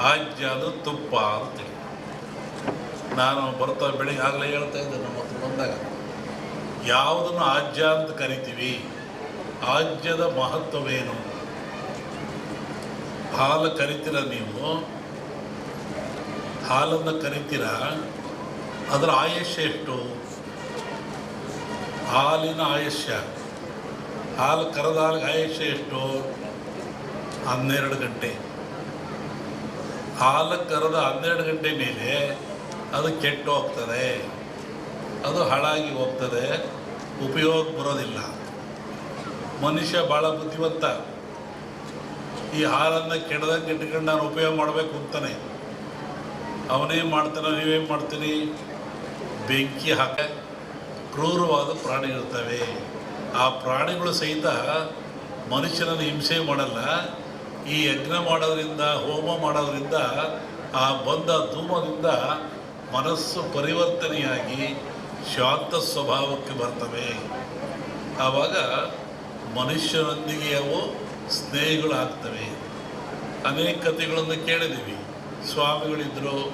ಆಜ್ಯ ಅದು ತುಪ್ಪ ಅಂತ ನಾನು ಬರ್ತಾ ಬೆಳಿಗ್ಗೆ ಆಗಲೇ ಹೇಳ್ತಾ ಇದ್ದೆ ನಮ್ಮ ಹತ್ರ ಬಂದಾಗ. ಯಾವುದನ್ನು ಆಜ್ಯ ಅಂತ ಕರಿತೀವಿ? ಆಜ್ಯದ ಮಹತ್ವವೇನು? ಹಾಲು ಕರಿತೀರ ನೀವು? ಹಾಲನ್ನು ಕರಿತೀರ? ಅದರ ಆಯುಷ್ಯ ಎಷ್ಟು? ಹಾಲಿನ ಆಯುಷ್ಯ ಹಾಲು ಕರೆದಾಗ ಆಯುಷ್ಯ ಎಷ್ಟು? ಹನ್ನೆರಡು ಗಂಟೆ. ಹಾಲು ಕರೆದ ಹನ್ನೆರಡು ಗಂಟೆ ಮೇಲೆ ಅದು ಕೆಟ್ಟು ಹೋಗ್ತದೆ ಅದು ಹಾಳಾಗಿ ಹೋಗ್ತದೆ. ಉಪಯೋಗ ಬರೋದಿಲ್ಲ. ಮನುಷ್ಯ ಭಾಳ ಬುದ್ಧಿವಂತ. ಈ ಹಾಲನ್ನು ಕೆಡದಂಗೆ ಇಟ್ಕೊಂಡು ನಾನು ಉಪಯೋಗ ಮಾಡಬೇಕು ಅಂತಾನೆ. ಅವನೇನು ಮಾಡ್ತಾನೆ ನೀವೇನು ಮಾಡ್ತೀನಿ. ಬೆಂಕಿ ಹಾಕ ಕ್ರೂರವಾದ ಪ್ರಾಣಿಗಳಿರ್ತವೆ. ಆ ಪ್ರಾಣಿಗಳು ಸಹಿತ ಮನುಷ್ಯನನ್ನು ಹಿಂಸೆ ಮಾಡಲ್ಲ. ಈ ಯಜ್ಞ ಮಾಡೋದ್ರಿಂದ, ಹೋಮ ಮಾಡೋದ್ರಿಂದ, ಆ ಬಂದ ಧೂಮದಿಂದ ಮನಸ್ಸು ಪರಿವರ್ತನೆಯಾಗಿ ಶಾಂತ ಸ್ವಭಾವಕ್ಕೆ ಬರ್ತವೆ. ಆವಾಗ ಮನುಷ್ಯನೊಂದಿಗೆ ಅವು ಸ್ನೇಹಿಗಳಾಗ್ತವೆ. ಅನೇಕ ಕಥೆಗಳನ್ನು ಕೇಳಿದ್ದೀವಿ. ಸ್ವಾಮಿಗಳಿದ್ದರು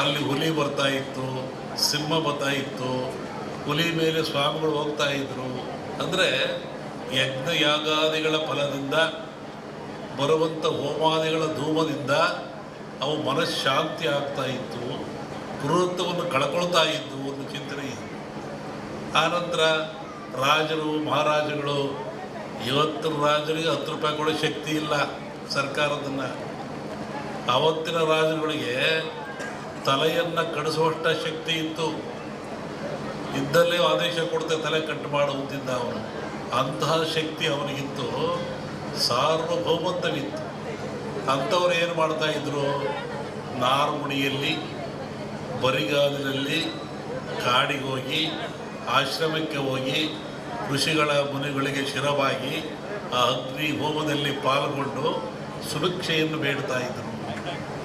ಅಲ್ಲಿ ಹುಲಿ ಬರ್ತಾ ಇತ್ತು, ಸಿಂಹ ಬರ್ತಾ ಇತ್ತು, ಹುಲಿ ಮೇಲೆ ಸ್ವಾಮಿಗಳು ಹೋಗ್ತಾ ಇದ್ರು. ಅಂದರೆ ಯಜ್ಞ ಯಾಗಾದಿಗಳ ಫಲದಿಂದ ಬರುವಂಥ ಹೋಮಾದಿಗಳ ಧೂಮದಿಂದ ಅವು ಮನಃಶಾಂತಿ ಆಗ್ತಾ ಇತ್ತು ಕ್ರೂರತ್ವವನ್ನು ಕಳ್ಕೊಳ್ತಾ ಇದ್ದು ಒಂದು ಚಿಂತನೆ ಇದೆ. ಆನಂತರ ರಾಜರು ಮಹಾರಾಜಗಳು ಇವತ್ತಿನ ರಾಜರಿಗೆ ಹತ್ತು ರೂಪಾಯಿ ಕೊಡೋ ಶಕ್ತಿ ಇಲ್ಲ ಸರ್ಕಾರದನ್ನು. ಅವತ್ತಿನ ರಾಜರುಗಳಿಗೆ ತಲೆಯನ್ನು ಕಡಿಸುವಷ್ಟ ಶಕ್ತಿ ಇತ್ತು. ಇದ್ದಲ್ಲೇ ಆದೇಶ ಕೊಡ್ತೇವೆ ತಲೆ ಕಟ್ ಮಾಡುವಂತಿದ್ದ ಅವನು. ಅಂತಹ ಶಕ್ತಿ ಅವನಿಗಿತ್ತು. ಸಾರ್ವಭೌಮತ್ವವಿತ್ತು. ಅಂಥವ್ರು ಏನು ಮಾಡ್ತಾ ಇದ್ರು? ನಾರ್ಮುಡಿಯಲ್ಲಿ, ಬರಿಗಾಲಿನಲ್ಲಿ ಕಾಡಿಗೆ ಹೋಗಿ, ಆಶ್ರಮಕ್ಕೆ ಹೋಗಿ, ಋಷಿಗಳ ಮುನಿಗಳಿಗೆ ಶಿರವಾಗಿ ಆ ಅಗ್ನಿ ಹೋಮದಲ್ಲಿ ಪಾಲ್ಗೊಂಡು ಸುಭಿಕ್ಷೆಯನ್ನು ಬೇಡ್ತಾ ಇದ್ರು.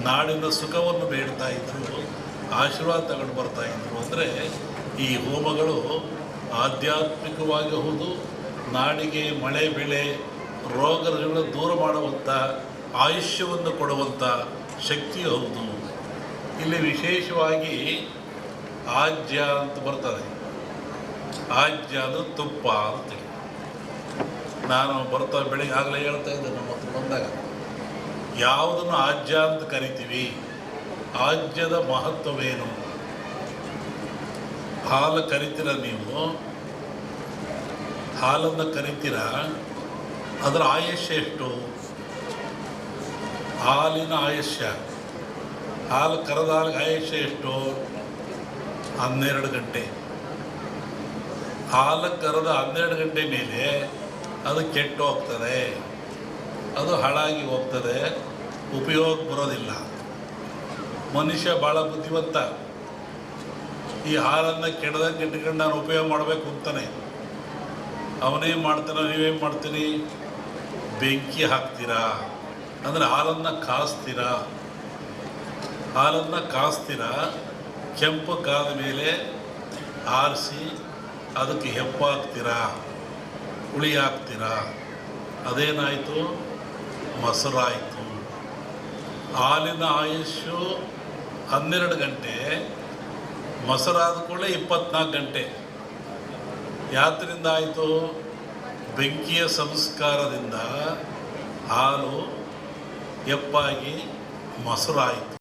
ನಾಡಿನ ಸುಖವನ್ನು ಬೇಡ್ತಾ ಇದ್ರು. ಆಶೀರ್ವಾದ ತಗೊಂಡು ಬರ್ತಾ ಇದ್ರು. ಅಂದರೆ ಈ ಹೋಮಗಳು ಆಧ್ಯಾತ್ಮಿಕವಾಗಿ ಹೌದು ನಾಡಿಗೆ ಮಳೆ, ಬೆಳೆ ರೋಗಗಳನ್ನು ದೂರ ಮಾಡುವಂಥ ಆಯುಷ್ಯವನ್ನು ಕೊಡುವಂಥ ಶಕ್ತಿ ಹೌದು. ಇಲ್ಲಿ ವಿಶೇಷವಾಗಿ ಆಜ್ಯ ಅಂತ ಬರ್ತದೆ. ಆಜ್ಯ ಅಂದರೆ ತುಪ್ಪ ಅಂತ ನಾನು ಬರ್ತಾ ಬೆಳಿಗ್ಗೆ ಆಗಲೇ ಹೇಳ್ತಾ ಇದ್ದೆ ನಮ್ಮ ಹತ್ರ ಬಂದಾಗ. ಯಾವುದನ್ನು ಆಜ್ಯ ಅಂತ ಕರಿತೀವಿ? ಆಜ್ಯದ ಮಹತ್ವವೇನು? ಹಾಲು ಕರಿತೀರ ನೀವು? ಹಾಲನ್ನು ಕರಿತೀರ? ಅದರ ಆಯುಷ್ಯ ಎಷ್ಟು? ಹಾಲಿನ ಆಯುಷ್ಯ ಹಾಲು ಕರೆದ ಹಾಲಿಗೆ ಆಯುಷ್ಯ ಎಷ್ಟು? ಹನ್ನೆರಡು ಗಂಟೆ. ಹಾಲು ಕರೆದ ಹನ್ನೆರಡು ಗಂಟೆ ಮೇಲೆ ಅದು ಕೆಟ್ಟು ಹೋಗ್ತದೆ. ಅದು ಹಾಳಾಗಿ ಹೋಗ್ತದೆ. ಉಪಯೋಗ ಬರೋದಿಲ್ಲ. ಮನುಷ್ಯ ಭಾಳ ಬುದ್ಧಿವಂತ. ಈ ಹಾಲನ್ನು ಕೆಡದಂಗೆ ಇಟ್ಕೊಂಡು ನಾನು ಉಪಯೋಗ ಮಾಡಬೇಕು ಅಂತಾನೆ. ಅವನೇನು ಮಾಡ್ತಾನೆ ನೀವೇನು ಮಾಡ್ತೀರಿ? ಬೆಂಕಿ ಹಾಕ್ತೀರಾ? ಅಂದರೆ ಹಾಲನ್ನು ಕಾಸ್ತೀರಾ? ಹಾಲನ್ನು ಕಾಸ್ತೀರಾ? ಕೆಂಪು ಕಾದ ಮೇಲೆ ಆರಿಸಿ ಅದಕ್ಕೆ ಹೆಪ್ಪಾಕ್ತೀರಾ ಹುಳಿ ಹಾಕ್ತೀರಾ? ಅದೇನಾಯಿತು? ಮೊಸರಾಯಿತು. ಹಾಲಿನ ಆಯುಷ್ಯು ಹನ್ನೆರಡು ಗಂಟೆ, ಮೊಸರಾದ ಕೂಡಲೇ ಇಪ್ಪತ್ನಾಲ್ಕು ಗಂಟೆ. ಯಾತ್ರಿಂದ ಆಯಿತು? ಬೆಂಕಿಯ ಸಂಸ್ಕಾರದಿಂದ ಹಾಲು ಎಪ್ಪಾಗಿ ಮೊಸರಾಯಿತು.